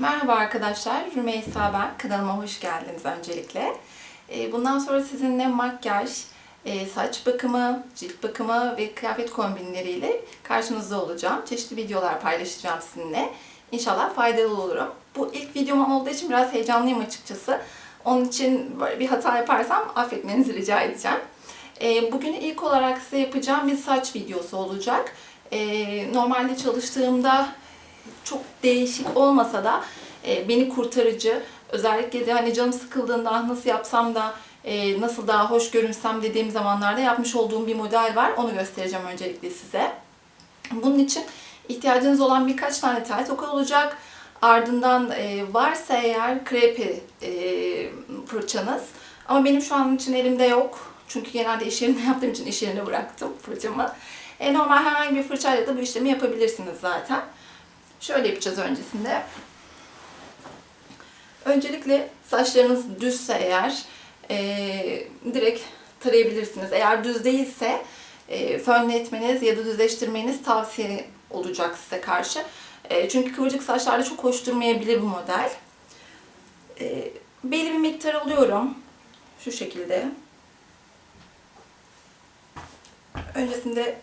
Merhaba arkadaşlar, Rümeysa ben. Kanalıma hoş geldiniz öncelikle. Ee, Bundan sonra sizinle makyaj, e, saç bakımı, cilt bakımı ve kıyafet kombinleriyle karşınızda olacağım. Çeşitli videolar paylaşacağım sizinle. İnşallah faydalı olurum. Bu ilk videom olduğu için biraz heyecanlıyım açıkçası. Onun için böyle bir hata yaparsam affetmenizi rica edeceğim. Ee, Bugün ilk olarak size yapacağım bir saç videosu olacak. Ee, Normalde çalıştığımda çok değişik olmasa da e, beni kurtarıcı, özellikle de hani canım sıkıldığında "Ah, nasıl yapsam da e, nasıl daha hoş görünsem dediğim zamanlarda yapmış olduğum bir model var. Onu göstereceğim öncelikle size. Bunun için ihtiyacınız olan birkaç tane tel toka olacak. Ardından e, varsa eğer krepe e, fırçanız. Ama benim şu an için elimde yok. Çünkü genelde iş yerinde yaptığım için iş yerine bıraktım fırçamı. E, normal herhangi bir fırçayla da bu işlemi yapabilirsiniz zaten. Şöyle yapacağız öncesinde. Öncelikle saçlarınız düzse eğer e, direkt tarayabilirsiniz. Eğer düz değilse e, fönletmeniz ya da düzleştirmeniz tavsiye olacak size karşı. E, çünkü kıvırcık saçlarda çok hoş durmayabilir bu model. E, belli bir miktar alıyorum. Şu şekilde. Öncesinde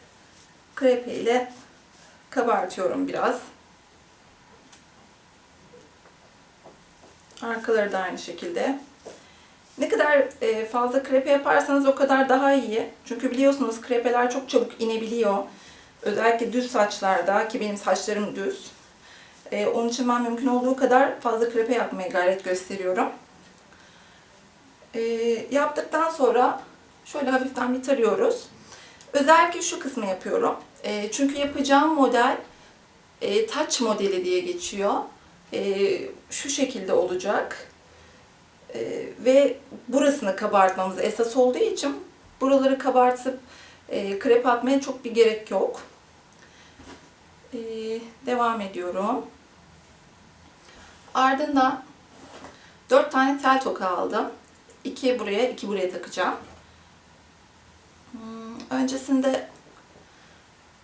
krepe ile kabartıyorum biraz. Arkaları da aynı şekilde. Ne kadar e, fazla krepe yaparsanız o kadar daha iyi. Çünkü biliyorsunuz krepeler çok çabuk inebiliyor. Özellikle düz saçlarda ki benim saçlarım düz. E, onun için ben mümkün olduğu kadar fazla krepe yapmaya gayret gösteriyorum. E, yaptıktan sonra şöyle hafiften bir tarıyoruz. Özellikle şu kısmı yapıyorum. Çünkü yapacağım model e, touch modeli diye geçiyor. E, şu şekilde olacak. E, ve burasını kabartmamız esas olduğu için buraları kabartıp e, krep atmaya çok bir gerek yok. E, devam ediyorum. Ardından 4 tane tel toka aldım. 2 buraya, 2 buraya takacağım. Hmm, Öncesinde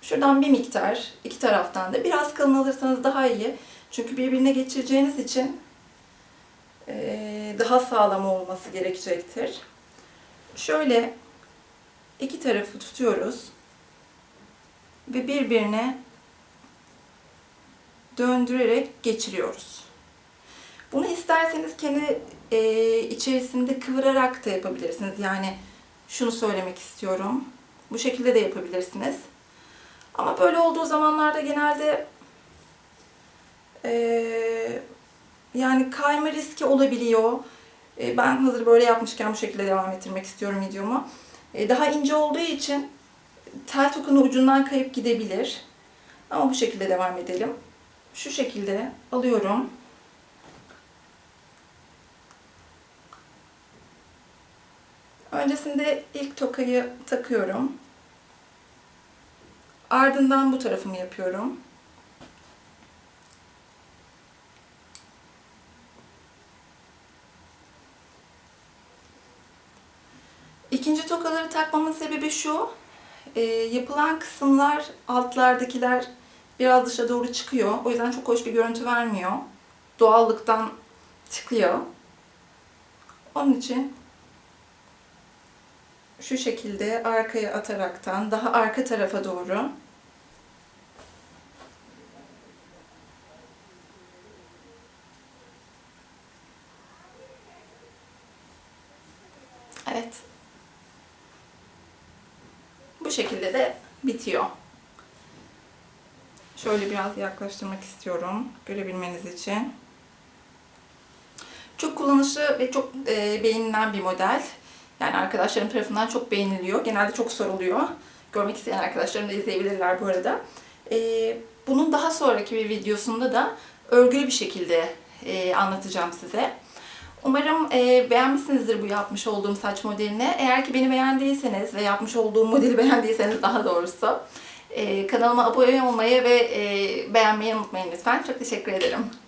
şuradan bir miktar, iki taraftan da biraz kalın alırsanız daha iyi. Çünkü birbirine geçireceğiniz için eee, daha sağlam olması gerekecektir. Şöyle iki tarafı tutuyoruz ve birbirine döndürerek geçiriyoruz. Bunu isterseniz kendi eee, içerisinde kıvırarak da yapabilirsiniz. Yani şunu söylemek istiyorum. Bu şekilde de yapabilirsiniz. Ama böyle olduğu zamanlarda genelde ee, yani kayma riski olabiliyor. Ee, ben hazır böyle yapmışken bu şekilde devam ettirmek istiyorum videomu. Ee, daha ince olduğu için tel tokanın ucundan kayıp gidebilir. Ama bu şekilde devam edelim. Şu şekilde alıyorum. Öncesinde ilk tokayı takıyorum. Ardından bu tarafımı yapıyorum. İkinci tokaları takmamın sebebi şu. e, yapılan kısımlar, altlardakiler biraz dışa doğru çıkıyor. O yüzden çok hoş bir görüntü vermiyor. Doğallıktan çıkıyor. Onun için şu şekilde arkaya ataraktan daha arka tarafa doğru Evet. Şekilde de bitiyor. Şöyle biraz yaklaştırmak istiyorum görebilmeniz için. Çok kullanışlı ve çok e, beğenilen bir model. Yani arkadaşlarım tarafından çok beğeniliyor. Genelde çok soruluyor. Görmek isteyen arkadaşlarım da izleyebilirler bu arada. E, bunun daha sonraki bir videosunda da örgülü bir şekilde e, anlatacağım size. Umarım e, beğenmişsinizdir bu yapmış olduğum saç modelini. Eğer ki beni beğendiyseniz ve yapmış olduğum modeli beğendiyseniz daha doğrusu e, kanalıma abone olmayı ve e, beğenmeyi unutmayın lütfen. Çok teşekkür ederim.